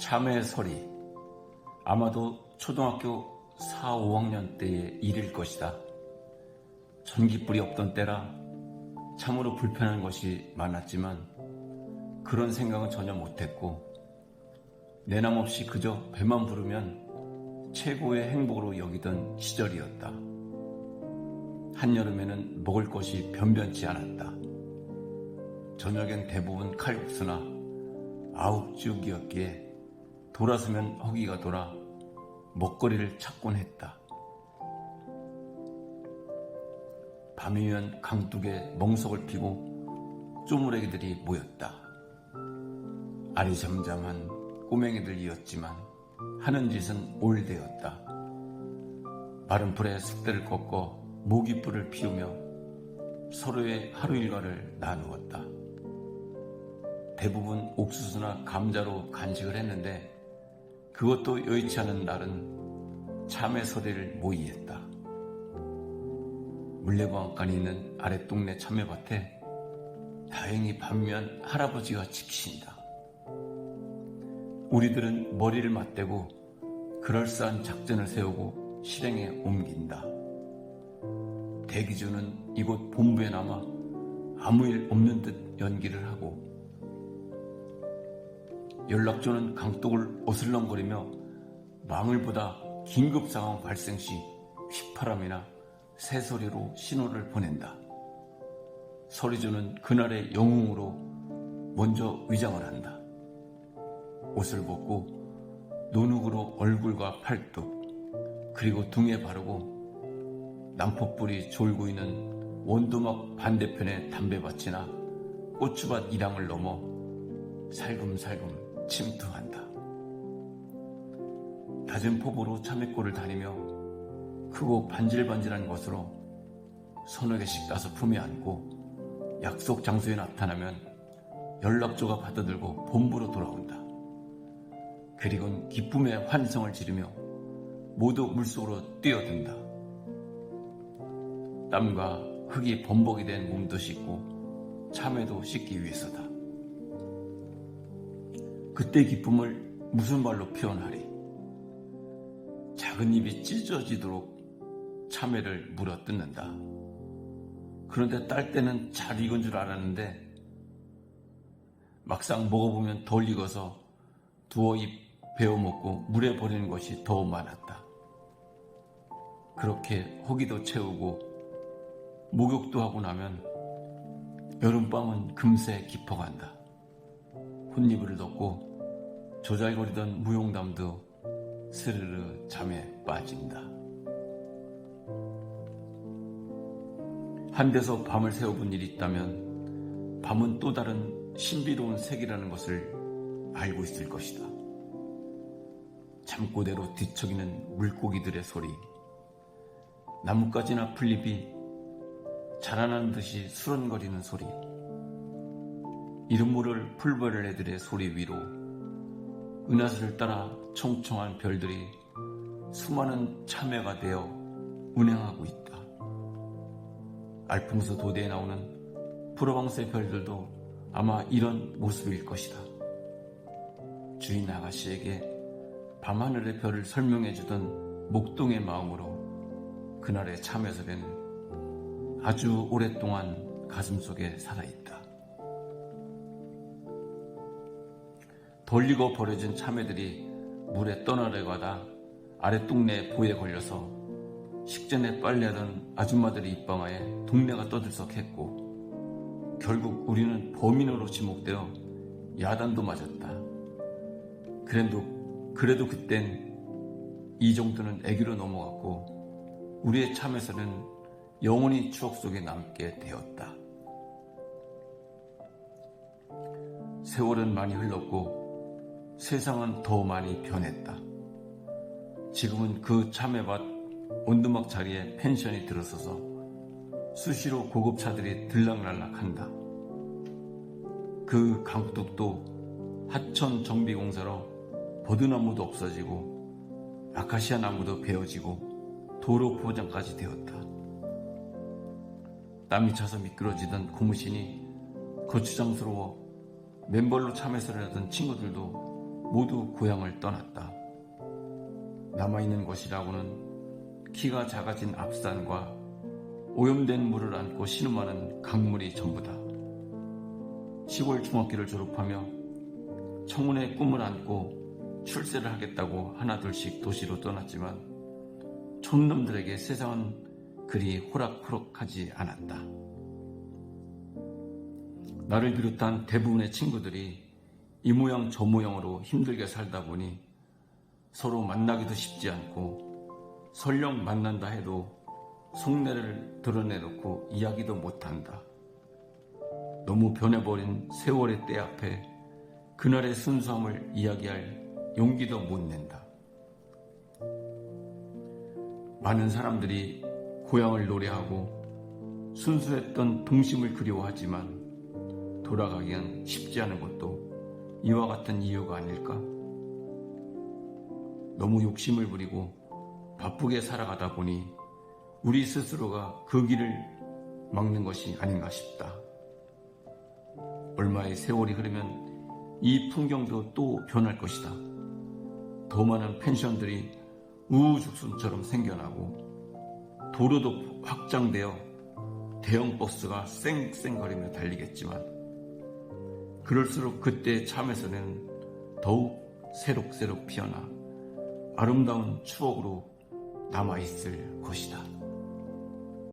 참외 소리. 아마도 초등학교 4, 5학년 때의 일일 것이다. 전기불이 없던 때라 참으로 불편한 것이 많았지만 그런 생각은 전혀 못했고 내남 없이 그저 배만 부르면 최고의 행복으로 여기던 시절이었다. 한여름에는 먹을 것이 변변치 않았다. 저녁엔 대부분 칼국수나 아욱죽이었기에 돌아서면 허기가 돌아 먹거리를 찾곤 했다. 밤이면 강둑에 멍석을 피고 쪼무레기들이 모였다. 아리잠잠한 꼬맹이들이었지만 하는 짓은 올대였다. 마른 불에 습대를 꺾어 모기불을 피우며 서로의 하루 일과를 나누었다. 대부분 옥수수나 감자로 간식을 했는데 그것도 여의치 않은 날은 참외 소리를 모의했다. 물레방앗간이 있는 아랫동네 참외밭에 다행히 밤이면 할아버지가 지키신다. 우리들은 머리를 맞대고 그럴싸한 작전을 세우고 실행에 옮긴다. 대기주는 이곳 본부에 남아 아무 일 없는 듯 연기를 하고 연락조는 강둑을 어슬렁거리며 망을보다 긴급 상황 발생 시 휘파람이나 새소리로 신호를 보낸다. 서리조는 그날의 영웅으로 먼저 위장을 한다. 옷을 벗고 노룩으로 얼굴과 팔뚝 그리고 등에 바르고 남포불이 졸고 있는 원도막 반대편의 담배밭이나 고추밭 이랑을 넘어 살금살금 침투한다. 낮은 폭으로 참외골을 다니며 크고 반질반질한 것으로 서너 개씩 따서 품에 안고 약속 장소에 나타나면 연락조가 받아들고 본부로 돌아온다. 그리곤 기쁨의 환성을 지르며 모두 물속으로 뛰어든다. 땀과 흙이 범벅이 된 몸도 씻고 참외도 씻기 위해서다. 그때 기쁨을 무슨 말로 표현하리? 작은 입이 찢어지도록 참외를 물어 뜯는다. 그런데 딸 때는 잘 익은 줄 알았는데 막상 먹어보면 덜 익어서 두어 입 베어 먹고 물에 버리는 것이 더 많았다. 그렇게 허기도 채우고 목욕도 하고 나면 여름밤은 금세 깊어간다. 혼이불을 덮고 조잘거리던 무용담도 스르르 잠에 빠진다. 한 데서 밤을 새워본 일이 있다면 밤은 또 다른 신비로운 색이라는 것을 알고 있을 것이다. 잠꼬대로 뒤척이는 물고기들의 소리, 나뭇가지나 풀잎이 자라나는 듯이 수런거리는 소리, 이름 모를 풀벌레들의 소리 위로 은하수를 따라 총총한 별들이 수많은 참외가 되어 운행하고 있다. 알풍수 도대에 나오는 프로방스의 별들도 아마 이런 모습일 것이다. 주인 아가씨에게 밤하늘의 별을 설명해주던 목동의 마음으로 그날의 참외소리는 아주 오랫동안 가슴 속에 살아있다. 돌리고 버려진 참외들이 물에 떠나려가다 아랫동네 보에 걸려서 식전에 빨래하던 아줌마들의 입방아에 동네가 떠들썩했고 결국 우리는 범인으로 지목되어 야단도 맞았다. 그래도, 그래도 그땐 이 정도는 애기로 넘어갔고 우리의 참에서는 영원히 추억 속에 남게 되었다. 세월은 많이 흘렀고 세상은 더 많이 변했다. 지금은 그 참외밭 온두막 자리에 펜션이 들어서서 수시로 고급차들이 들락날락한다. 그 강둑도 하천 정비공사로 버드나무도 없어지고 아카시아 나무도 베어지고 도로 포장까지 되었다. 땀이 차서 미끄러지던 고무신이 거추장스러워 맨발로 참외서를 하던 친구들도 모두 고향을 떠났다. 남아있는 것이라고는 키가 작아진 앞산과 오염된 물을 안고 신음하는 강물이 전부다. 시골 중학교를 졸업하며 청운의 꿈을 안고 출세를 하겠다고 하나둘씩 도시로 떠났지만 촌놈들에게 세상은 그리 호락호락하지 않았다. 나를 비롯한 대부분의 친구들이 이 모양 저 모양으로 힘들게 살다 보니 서로 만나기도 쉽지 않고 설령 만난다 해도 속내를 드러내놓고 이야기도 못한다. 너무 변해버린 세월의 때 앞에 그날의 순수함을 이야기할 용기도 못 낸다. 많은 사람들이 고향을 노래하고 순수했던 동심을 그리워하지만 돌아가기엔 쉽지 않은 것도 이와 같은 이유가 아닐까? 너무 욕심을 부리고 바쁘게 살아가다 보니 우리 스스로가 그 길을 막는 것이 아닌가 싶다. 얼마의 세월이 흐르면 이 풍경도 또 변할 것이다. 더 많은 펜션들이 우후죽순처럼 생겨나고 도로도 확장되어 대형 버스가 쌩쌩거리며 달리겠지만 그럴수록 그때의 참에서는 더욱 새록새록 피어나 아름다운 추억으로 남아있을 것이다.